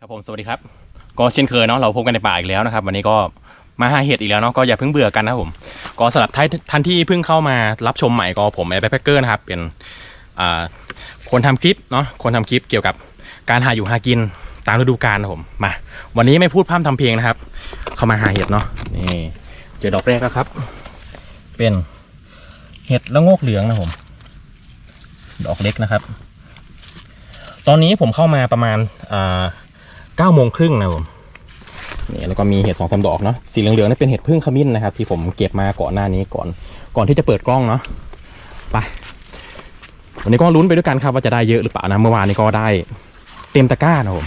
ครับผมสวัสดีครับ ก็เช่นเคยเนาะเราพบกันในป่าอีกแล้วนะครับ วันนี้ก็มาหาเห็ดอีกแล้วเนาะก็อย่าเพิ่งเบื่อกันนะครับผม ก็สำหรับท่านที่เพิ่งเข้ามารับชมใหม่ก็ผมแอร์แพ็คเกอร์นะครับเป็นอ่าคนทำคลิปเนาะคนทำคลิปเกี่ยวกับการหาอยู่หากินตามฤดูกาลนะผมมา วันนี้ไม่พูดพร่ำทำเพลงนะครับ เข้ามาหาเห็ดเนาะนี่เจอดอกแรกแล้วครับ เป็นเห็ดละโงกเหลืองนะผม ดอกเล็กนะครับ ตอนนี้ผมเข้ามาประมาณอ่า เก้าโมงครึ่งนะผมนี่แล้วก็มีเห็ดสองสาดอกเนาะสีเหลืองๆนี่เป็นเห็ดพึ่งขมิ้นนะครับ ที่ผมเก็บมาก่อนหน้านี้ก่อน ก่อนที่จะเปิดกล้องเนาะไปวันนี้ก็ลุ้นไปด้วยกันครับว่าจะได้เยอะหรือเปล่านะเมื่อวานนี้ก็ได้เต็มตะกร้านะผม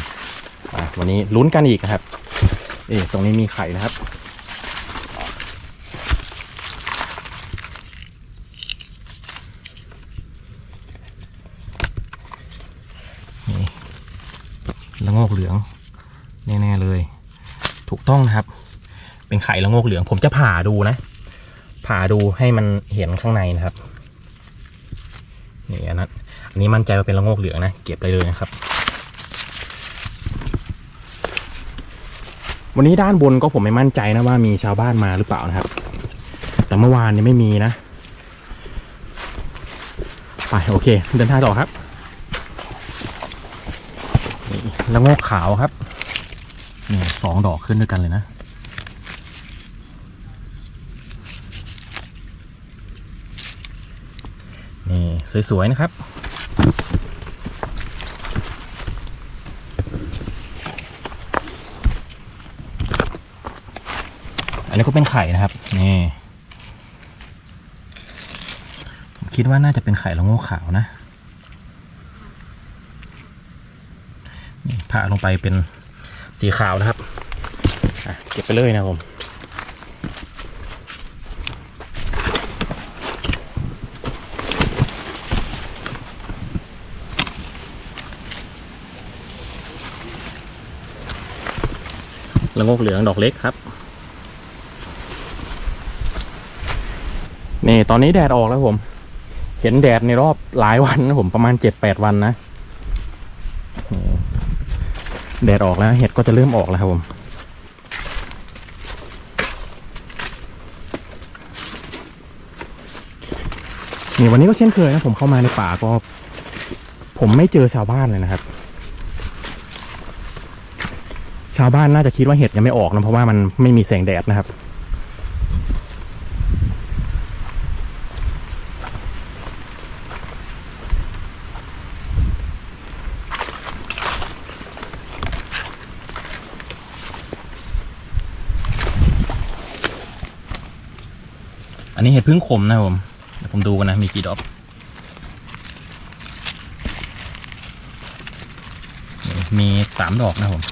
วันนี้ลุ้นกันอีกนะครับเอ๊ตรงนี้มีไข่นะครับละโงกเหลือง แน่ๆเลย ถูกต้องนะครับ เป็นไข่ละงกเหลือง ผมจะผ่าดูนะ ผ่าดูให้มันเห็นข้างในนะครับนี่อันนั้นอันนี้มั่นใจว่าเป็นละงกเหลืองนะ เก็บได้เลยนะครับ วันนี้ด้านบนก็ผมไม่มั่นใจนะว่ามีชาวบ้านมาหรือเปล่านะครับ แต่เมื่อวานเนี่ยไม่มีนะ ไปโอเค เดินทางต่อครับล้วงกขาวครับ สองดอกขึ้นด้วยกันเลยนะ นี่ สวย ๆ นะครับ อันนี้ก็เป็นไข่นะครับ นี่ผมคิดว่าน่าจะเป็นไข่ละโงกขาวนะนี่ผ่าลงไปเป็น สีขาวนะครับเก็บไปเลยนะผมละงกเหลืองดอกเล็กครับ นี่ตอนนี้แดดออกแล้วผม เห็นแดดในรอบหลายวันนะผมประมาณเจ็ดแปดวันนะ แดดออกแล้วเห็ดก็จะเริ่มออกแล้วครับผมนี่วันนี้ก็เช่นเคยนะผมเข้ามาในป่าก็ ผมไม่เจอชาวบ้านเลยนะครับ ชาวบ้านน่าจะคิดว่าเห็ดยังไม่ออกนะเพราะว่ามันไม่มีแสงแดดนะครับ นนี้เห็ดพึ่งขมนะครับผมเดี๋ยวผมดูกันนะมีกี่ดอกมีสามดอกนะผม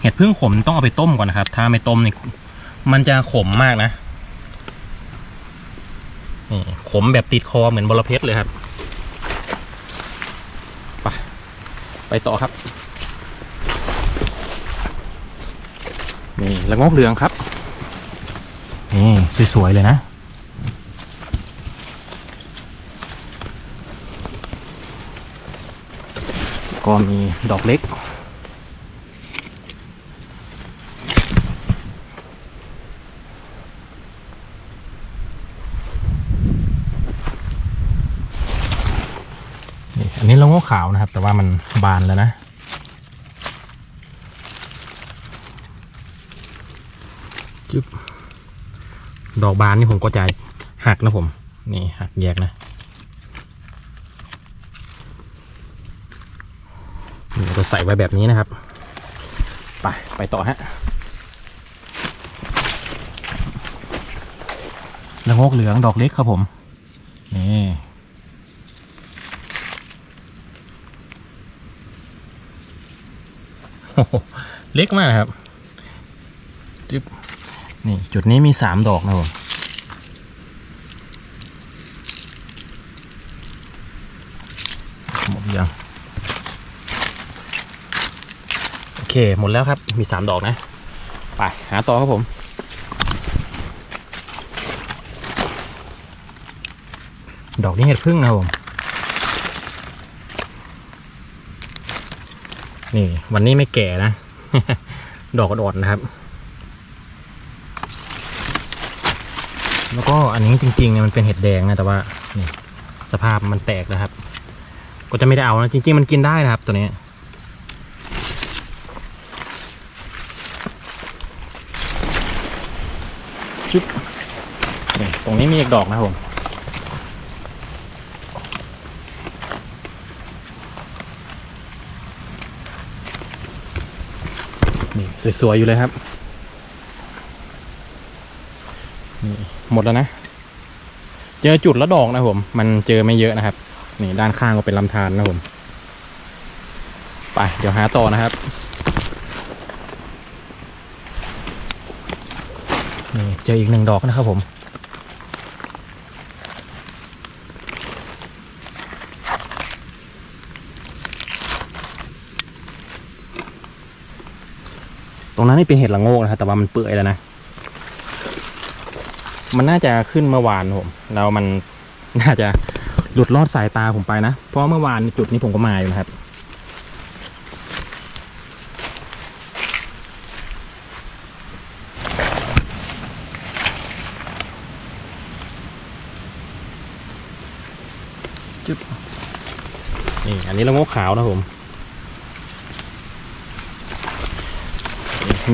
เห็ดพึ่งขมต้องเอาไปต้มก่อนนะครับ ถ้าไม่ต้มนี่มันจะขมมากนะนี่ขมแบบติดคอเหมือนบอระเพ็ดเลยครับ ไปต่อครับ นี่ละงอกเหลืองครับ นี่สวย ๆ เลยนะ ก็มีดอกเล็ก นี่อันนี้ละงอกขาวนะครับ แต่ว่ามันบานแล้วนะจึ๊บดอกบานนี่ผมก็จะหักนะผม นี่หักแยกนะนี่เราใส่ไว้แบบนี้นะครับ ไป ไปต่อฮะละงกเหลืองดอกเล็กครับผม เล็กมากครับจึ๊บนี่จุดนี้มีสามดอกนะผมหมดยังโอเค หมดแล้วครับ มีสามดอกนะ ไป หาต่อครับผมดอกนี้เห็ดพึ่งนะผม นี่ วันนี้ไม่แก่นะ ดอกอดๆนะครับ แล้วก็อันนี้จริงๆเนี่ยมันเป็นเห็ดแดงนะแต่ว่านี่สภาพมันแตกนะครับ ก็จะไม่ได้เอานะจริง ๆ มันกินได้นะครับ ตัวนี้จุ๊บนี่ตรงนี้มีอีกดอกนะผม สวยๆอยู่เลยครับนี่หมดแล้วนะ เจอจุดละดอกนะผม มันเจอไม่เยอะนะครับ นี่ด้านข้างก็เป็นลำธารนะผม ไปเดี๋ยวหาต่อนะครับ นี่เจออีกหนึ่งดอกนะครับผม นั้นนี่เป็นเห็ดละโงกนะครับแต่ว่ามันเปื่อยแล้วนะ มันน่าจะขึ้นเมื่อวานผมแล้วมันน่าจะหลุดลอดสายตาผมไปนะ เพราะเมื่อวานจุดนี้ผมก็มาอยู่นะครับจุดนี่อันนี้ละโงกขาวนะผม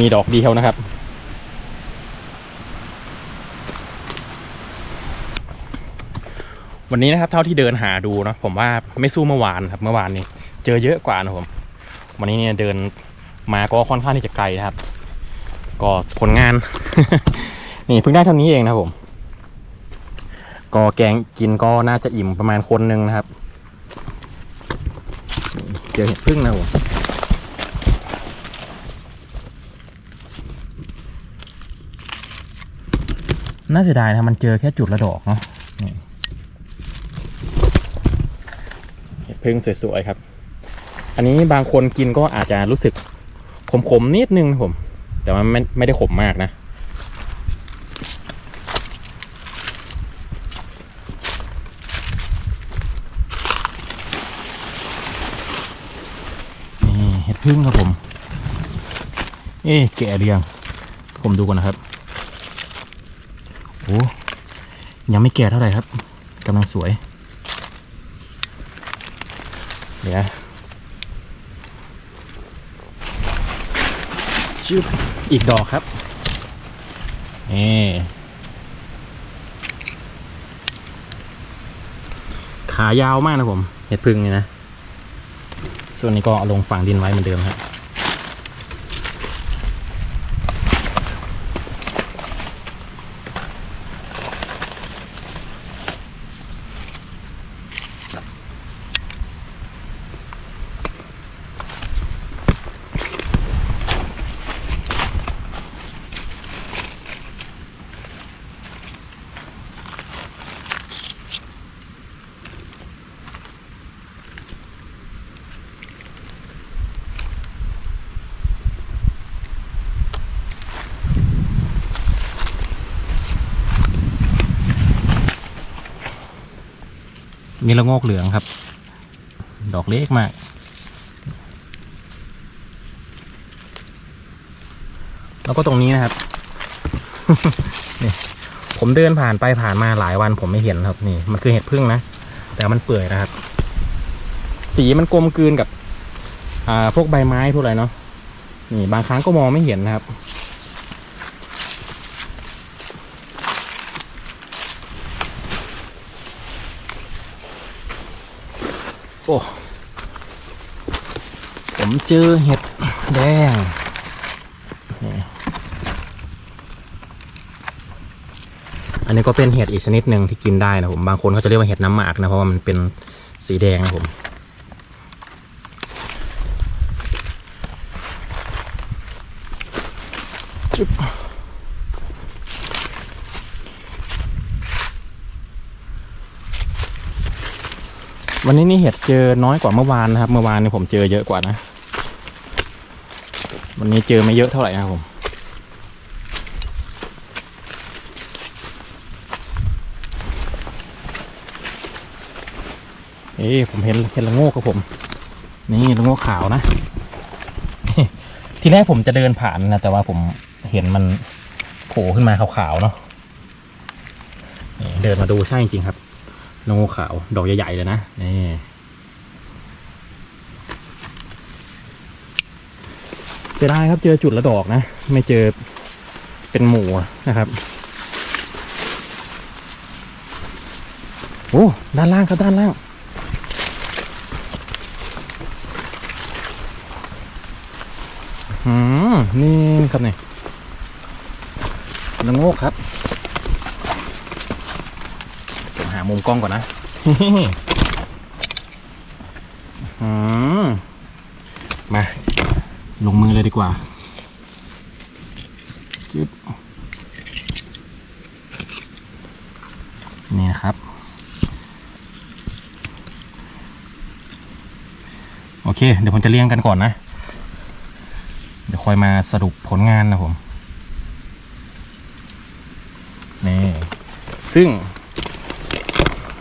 มีดอกเดียวนะครับ วันนี้นะครับเท่าที่เดินหาดูนะผมว่าไม่สู้เมื่อวานครับ เมื่อวานนี้ เจอเยอะกว่านะผม วันนี้เนี่ยเดินมาก็ค่อนข้างที่จะไกลนะครับ ก็ผลงาน นี่เพิ่งได้เท่านี้เองนะผมก็แกงกินก็น่าจะอิ่มประมาณคนหนึ่งนะครับ เจอเห็ดพึ่งนะผม น่าเสียดายนะมันเจอแค่จุดละดอกเนาะเห็ดพึ่งสวยๆครับ อันนี้บางคนกินก็อาจจะรู้สึกขมๆนิดนึงนะผม แต่มันไม่ไม่ได้ขมมากนะนี่เห็ดพึ่งครับผม เอ๊ะแก่หรือยังผมดูก่อนนะครับ โอ้ยังไม่แก่เท่าไหร่ครับกำลังสวย เดี๋ยวชึบอีกดอกครับนี่ขายาวมากนะผม เห็ดพึ่งนี่นะ ส่วนนี้ก็เอาลงฝังดินไว้เหมือนเดิมครับ นี่ละโงกเหลืองครับ ดอกเล็กมาก แล้วก็ตรงนี้นะครับนี่ผมเดินผ่านไปผ่านมาหลายวันผมไม่เห็นครับนี่ มันคือเห็ดพึ่งนะ แต่มันเปื่อยนะครับ สีมันกลมกลืนกับ อ่าพวกใบไม้พวกอะไรเนาะนี่บางครั้งก็มองไม่เห็นนะครับ โอ้ผมเจอเห็ดแดงนี่อันนี้ก็เป็นเห็ดอีกชนิดหนึ่งที่กินได้นะผม บางคนเขาจะเรียกว่าเห็ดน้ำหมากนะ เพราะว่ามันเป็นสีแดงนะผม วันนี้นี่เห็ดเจอน้อยกว่าเมื่อวานนะครับ เมื่อวานนี่ผมเจอเยอะกว่านะ วันนี้เจอไม่เยอะเท่าไหร่นะครับผมเอ้ยผมเห็นเห็นละโงกครับผม นี่ละโงกขาวนะ ทีแรกผมจะเดินผ่านนะแต่ว่าผมเห็นมันโผล่ขึ้นมาขาวๆเนาะเดินมาดูใช่จริงครับ ลงขาว ดอกใหญ่ๆเลยนะ นี่เสียดายครับเจอจุดละดอกนะ ไม่เจอเป็นหมู่นะครับ โอ้ ด้านล่างครับ ด้านล่าง อืม นี่ครับเนี่ยละโงกครับ มหามุมกล้องก่อนนะอืมมา ลงมือเลยดีกว่าจึ๊บนี่นะครับ โอเค เดี๋ยวผมจะเรียงกันก่อนนะ เดี๋ยวคอยมาสรุปผลงานนะผม นี่ ซึ่ง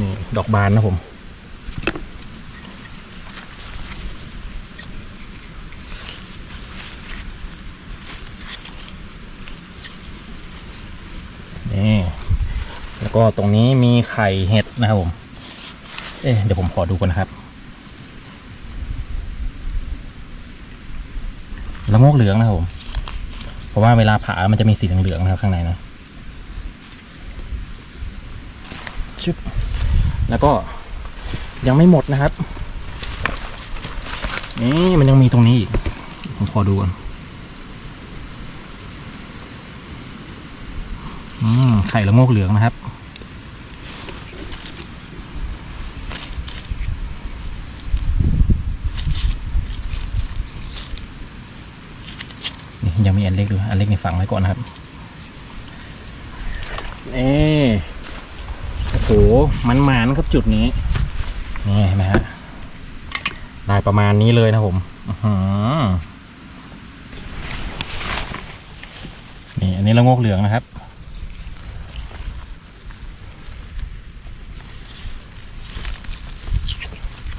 นี่ดอกบานนะผม นี่ แล้วก็ตรงนี้มีไข่เห็ดนะครับผม เอ๊ะเดี๋ยวผมขอดูก่อนนะครับละโงกเหลืองนะครับผม เพราะว่าเวลาผ่ามันจะมีสีเหลืองๆนะครับข้างในนะ ชึบแล้วก็ยังไม่หมดนะครับ นี่มันยังมีตรงนี้อีก ผมขอดูก่อนอืมไข่ละโงกเหลืองนะครับ นี่ยังมีอันเล็กด้วยอันเล็กในฝังไว้ก่อนนะครับ นี่ มันหมานครับจุดนี้ นี่เห็นไหมฮะ ได้ประมาณนี้เลยนะผมอื้อหือนี่อันนี้ละโงกเหลืองนะครับ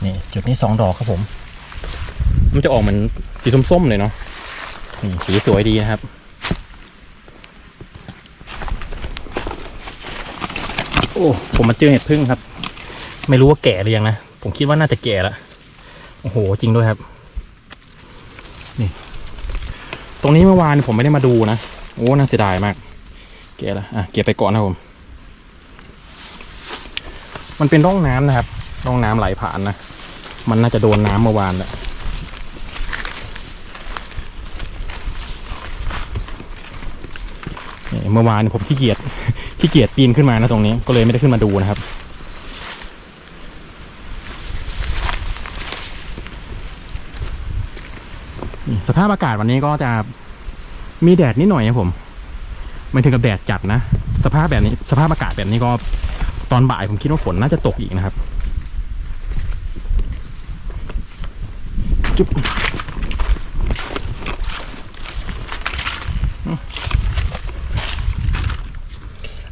นี่จุดนี้สองดอกครับผม มันจะออกเหมือนสีส้มๆเลยเนาะนี่สีสวยดีนะครับ โอ้ผมมาเจอเห็ดพึ่งครับ ไม่รู้ว่าแก่หรือยังนะ ผมคิดว่าน่าจะแก่แล้วโอ้โหจริงด้วยครับ นี่ ตรงนี้เมื่อวานผมไม่ได้มาดูนะโอ้น่าเสียดายมาก แก่แล้วอะเก็บไปก่อนนะผม มันเป็นร่องน้ำนะครับร่องน้ำไหลผ่านนะมันน่าจะโดนน้ำเมื่อวานแหละเมื่อวานผมขี้เกียจ ขี้เกียจปีนขึ้นมานะตรงนี้ก็เลยไม่ได้ขึ้นมาดูนะครับ สภาพอากาศวันนี้ก็จะมีแดดนิดหน่อยครับผม ไม่ถึงกับแดดจัดนะ สภาพแบบนี้สภาพอากาศแบบนี้ก็ตอนบ่ายผมคิดว่าฝนน่าจะตกอีกนะครับจุ๊บ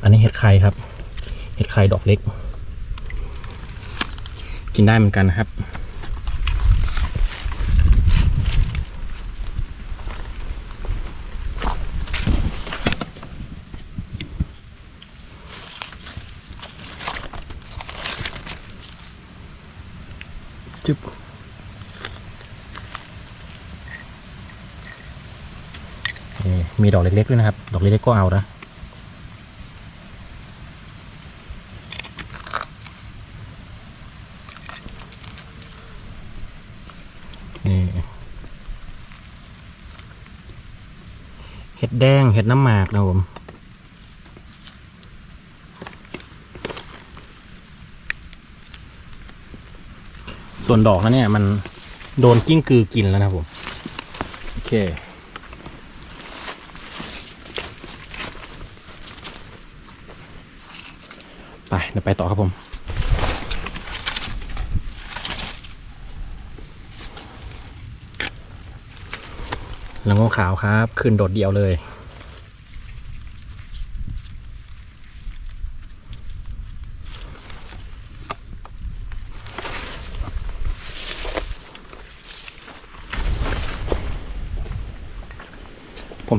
อันนี้เห็ด ไข่ครับ เห็ดไข่ดอกเล็ก กินได้เหมือนกันนะครับ จุ๊บมีดอกเล็กๆด้วยนะครับ ดอกเล็กๆก็เอานะ เห็ดน้ำหมากนะผมส่วนดอกนะเนี่ยมันโดนกิ้งกือกินแล้วนะผม โอเค ไปเดี๋ยวไปต่อครับผมลังงขาวครับ ขึ้นโดดเดียวเลย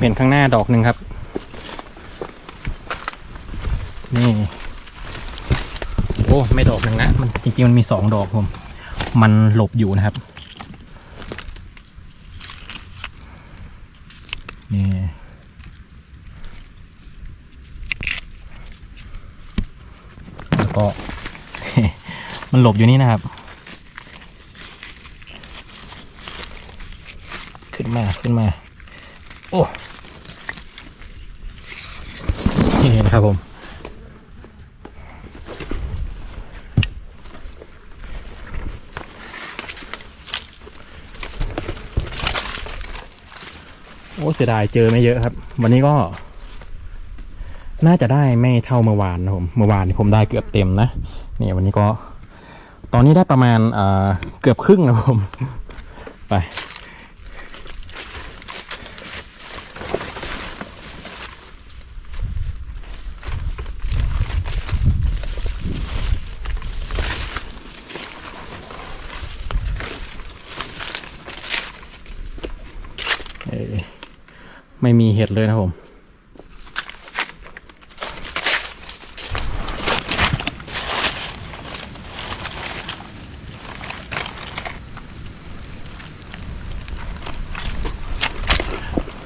เห็นข้างหน้าดอกหนึ่งครับ นี่ โอ้ ไม่ดอกหนึ่งนะ มันจริงๆ มันมีสองดอกผม มันหลบอยู่นะครับ นี่แล้วก็ มันหลบอยู่นี่นะครับ ขึ้นมา ขึ้นมา โอ้ นี่นะครับผมโอ้เสียดายเจอไม่เยอะครับ วันนี้ก็ น่าจะได้ไม่เท่าเมื่อวานนะผมเมื่อวานนี่ผมได้เกือบเต็มนะเนี่ยวันนี้ก็ ตอนนี้ได้ประมาณเอ่อเกือบครึ่งนะผม ไป ไม่มีเห็ดเลยนะผม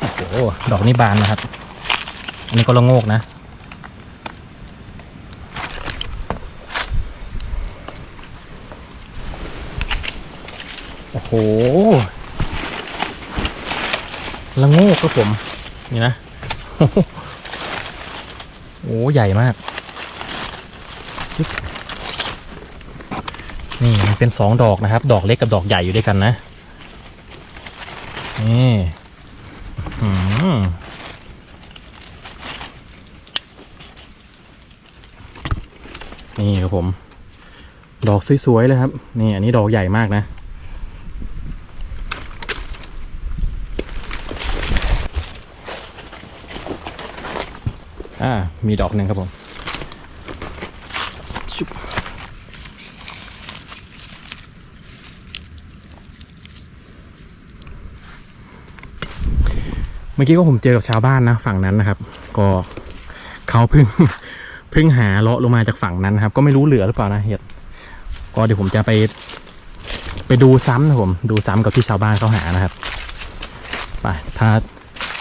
โอ้โหดอกนี้บานนะครับ อันนี้ก็ละโงกนะโอ้โห ละโงกครับผม นี่นะ โอ้ใหญ่มาก นี่มันเป็นสองดอกนะครับ ดอกเล็กกับดอกใหญ่อยู่ด้วยกันนะ นี่อื้อหือนี่ครับผม ดอกสวยๆเลยครับ นี่อันนี้ดอกใหญ่มากนะ อ่า มีดอกหนึ่งครับผมชุบเมื่อกี้ก็ผมเจอกับชาวบ้านนะฝั่งนั้นนะครับ ก็เขาเพิ่งเพิ่งหาเลาะลงมาจากฝั่งนั้นนะครับ ก็ไม่รู้เหลือหรือเปล่านะเห็ดก็เดี๋ยวผมจะไป ไปดูซ้ำนะผม ดูซ้ำกับที่ชาวบ้านเขาหานะครับไปถ้า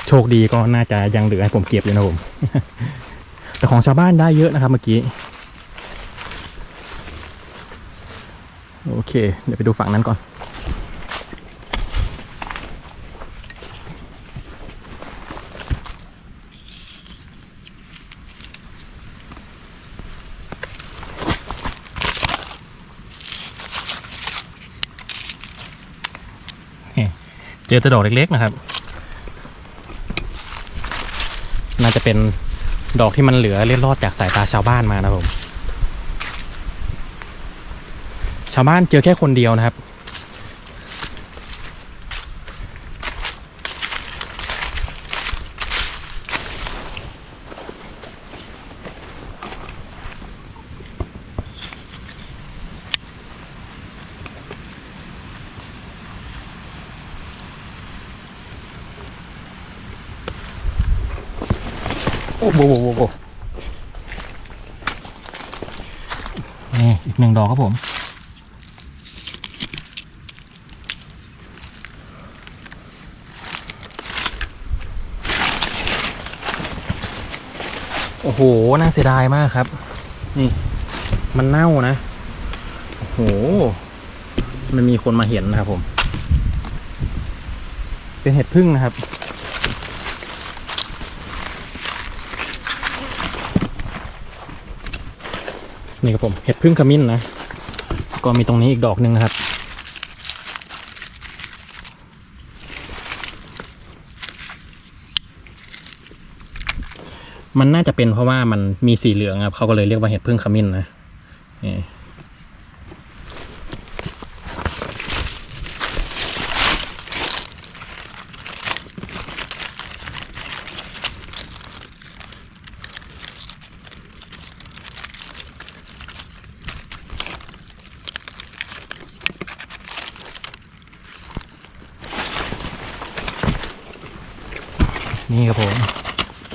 โชคดีก็น่าจะยังเหลือให้ผมเก็บอยู่นะผม แต่ของชาวบ้านได้เยอะนะครับเมื่อกี้ โอเค เดี๋ยวไปดูฝั่งนั้นก่อนเจอแต่ดอกเล็กๆนะครับ น่าจะ เป็นดอกที่มันเหลือเล็ดรอดจากสายตาชาวบ้านมานะครับผม ชาวบ้านเจอแค่คนเดียวนะครับ อ้โหโหโหโหนี่อีกหนึ่งดอกครับผม โอ้โห น่าเสียดายมากครับ นี่ มันเน่านะ โอ้โห มันมีคนมาเห็นนะครับผม เป็นเห็ดพึ่งนะครับ นี่ครับผมเห็ดพึ่งขมิ้นนะ ก็มีตรงนี้อีกดอกหนึ่งนะครับ มันน่าจะเป็นเพราะว่ามันมีสีเหลืองครับเขาก็เลยเรียกว่าเห็ดพึ่งขมิ้นนะนี่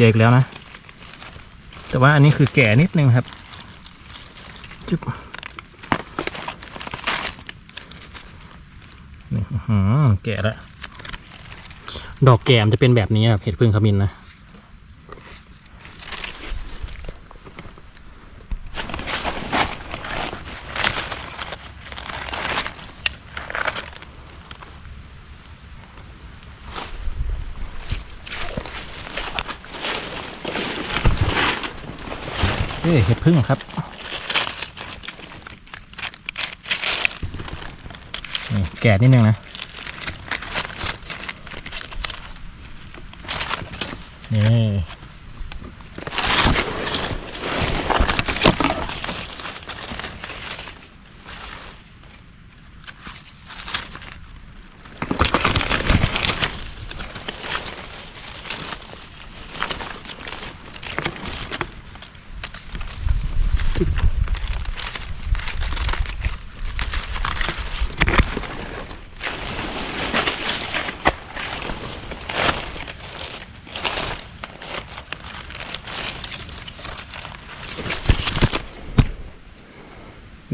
จกแล้วนะ แต่ว่าอันนี้คือแก่นิดนึงครับ จุ๊บนี่อื้อหือแก่แล้ว ดอกแก่มจะเป็นแบบนี้ครับเห็ดพึ่งขมิ้นนะ เอ้ยเห็ดพึ่งครับแก่นิดนึงนะ นี่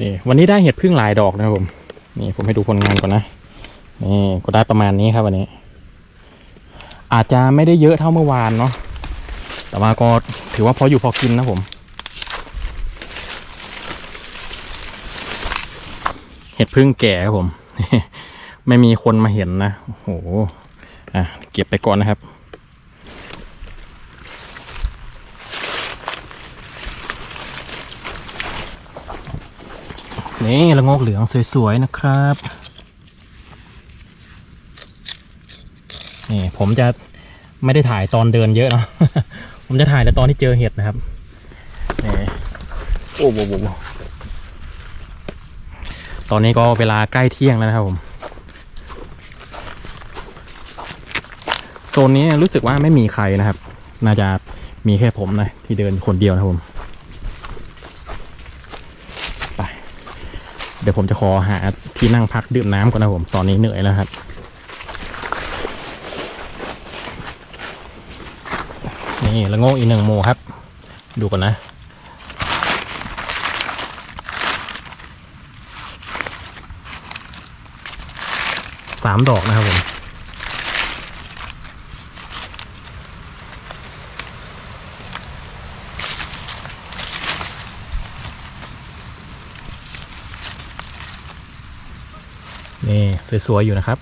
นี่วันนี้ได้เห็ดพึ่งหลายดอกนะครับผม นี่ผมให้ดูผลงานก่อนนะ นี่ก็ได้ประมาณนี้ครับวันนี้ อาจจะไม่ได้เยอะเท่าเมื่อวานเนาะ แต่ว่าก็ถือว่าพออยู่พอกินนะผม เห็ดพึ่งแก่ครับผม ไม่มีคนมาเห็นนะ โอ้โห อะเก็บไปก่อนนะครับ นี่ละงกเหลืองสวยๆนะครับนี่ผมจะไม่ได้ถ่ายตอนเดินเยอะเนาะผมจะถ่ายแต่ตอนที่เจอเห็ดนะครับนี่โอ้โหตอนนี้ก็เวลาใกล้เที่ยงแล้วนะครับผมโซนนี้รู้สึกว่าไม่มีใครนะครับ น่าจะมีแค่ผมนะที่เดินคนเดียวนะครับผม ดี๋ยวผมจะขอหาที่นั่งพักดื่มน้ำก่อนนะผม ตอนนี้เหนื่อยแล้วครับนี่ละโงกอีกหนึ่งโมครับ ดูก่อนนะ สามดอกนะครับผม นี่ สวย ๆ อยู่นะครับ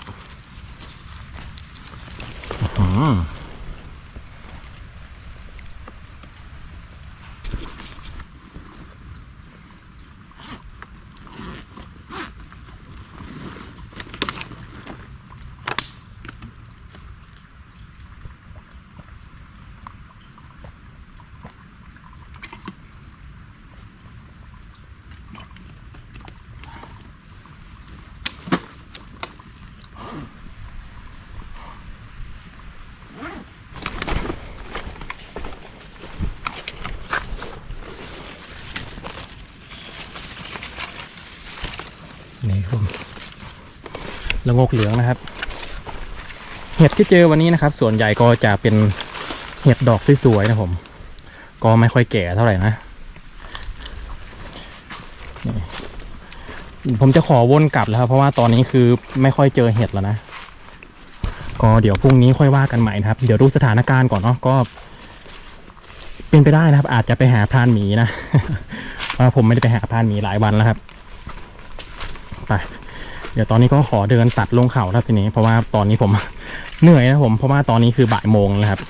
อืม งกเหลืองนะครับ เห็ดที่เจอวันนี้นะครับ ส่วนใหญ่ก็จะเป็นเห็ดดอกสวยๆนะผม ก็ไม่ค่อยแก่เท่าไหร่นะผมจะขอวนกลับแล้วครับ เพราะว่าตอนนี้คือไม่ค่อยเจอเห็ดแล้วนะก็เดี๋ยวพรุ่งนี้ค่อยว่ากันใหม่นะครับ เดี๋ยวดูสถานการณ์ก่อนเนาะก็เป็นไปได้นะครับ อาจจะไปหาพรานหมีนะเพราะผมไม่ได้ไปหาพรานหมีหลายวันแล้วครับ ไป เดี๋ยวตอนนี้ก็ขอเดินตัดลงเขาแล้วทีนี้ เพราะว่าตอนนี้ผมเหนื่อยนะผมเพราะว่าตอนนี้คือบ่ายโมงแล้วครับ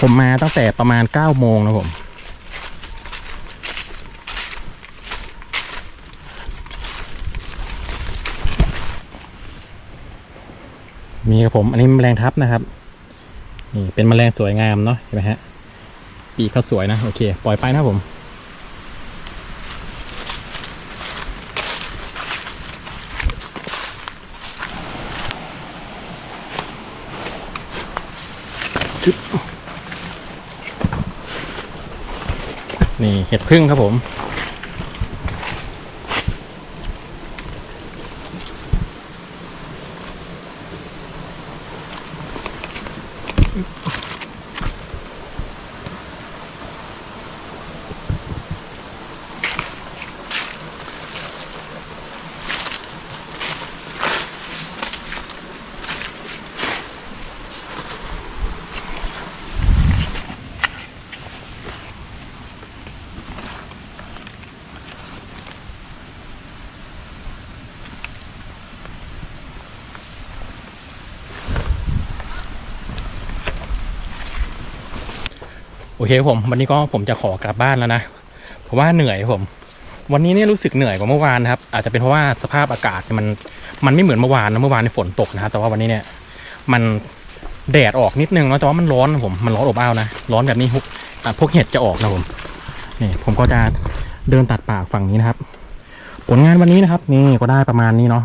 ผมมาตั้งแต่ประมาณเก้าโมงนะผมมีครับผมอันนี้แมลงทับนะครับนี่เป็นแมลงสวยงามเนาะเห็นไหมฮะปีกเขาสวยนะโอเค ปล่อยไปนะค รับนี่เห็ดพึ่งครับผม โอเคผมวันนี้ก็ผมจะขอกลับบ้านแล้วนะ เพราะว่าเหนื่อยผม วันนี้เนี่ยรู้สึกเหนื่อยกว่าเมื่อวานนะครับ อาจจะเป็นเพราะว่าสภาพอากาศมันมันไม่เหมือนเมื่อวานนะเมื่อวานในฝนตกนะครับแต่ว่าวันนี้เนี่ยมันแดดออกนิดนึงเนาะแต่ว่ามันร้อนผมมันร้อนอบอ้าวนะร้อนแบบนี้พวกพวกเห็ดจะออกนะผมนี่ผมก็จะเดินตัดป่าฝั่งนี้นะครับ ผลงานวันนี้นะครับ นี่ก็ได้ประมาณนี้เนาะ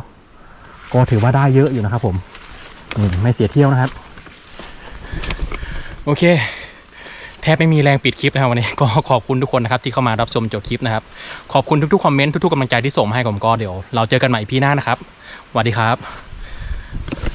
ก็ถือว่าได้เยอะอยู่นะครับ ผมนี่ไม่เสียเที่ยวนะครับ โอเค บไม่มีแรงปิดคลิปนะครับวันนี้ก็ขอบคุณทุกคนนะครับที่เข้ามารับชมจบคลิปนะครับ ขอบคุณทุกๆคอมเมนต์ทุกๆกำลังใจที่ส่งมาให้ผมก็เดี๋ยว เราเจอกันใหม่พี่หน้านะครับสวัสดีครับ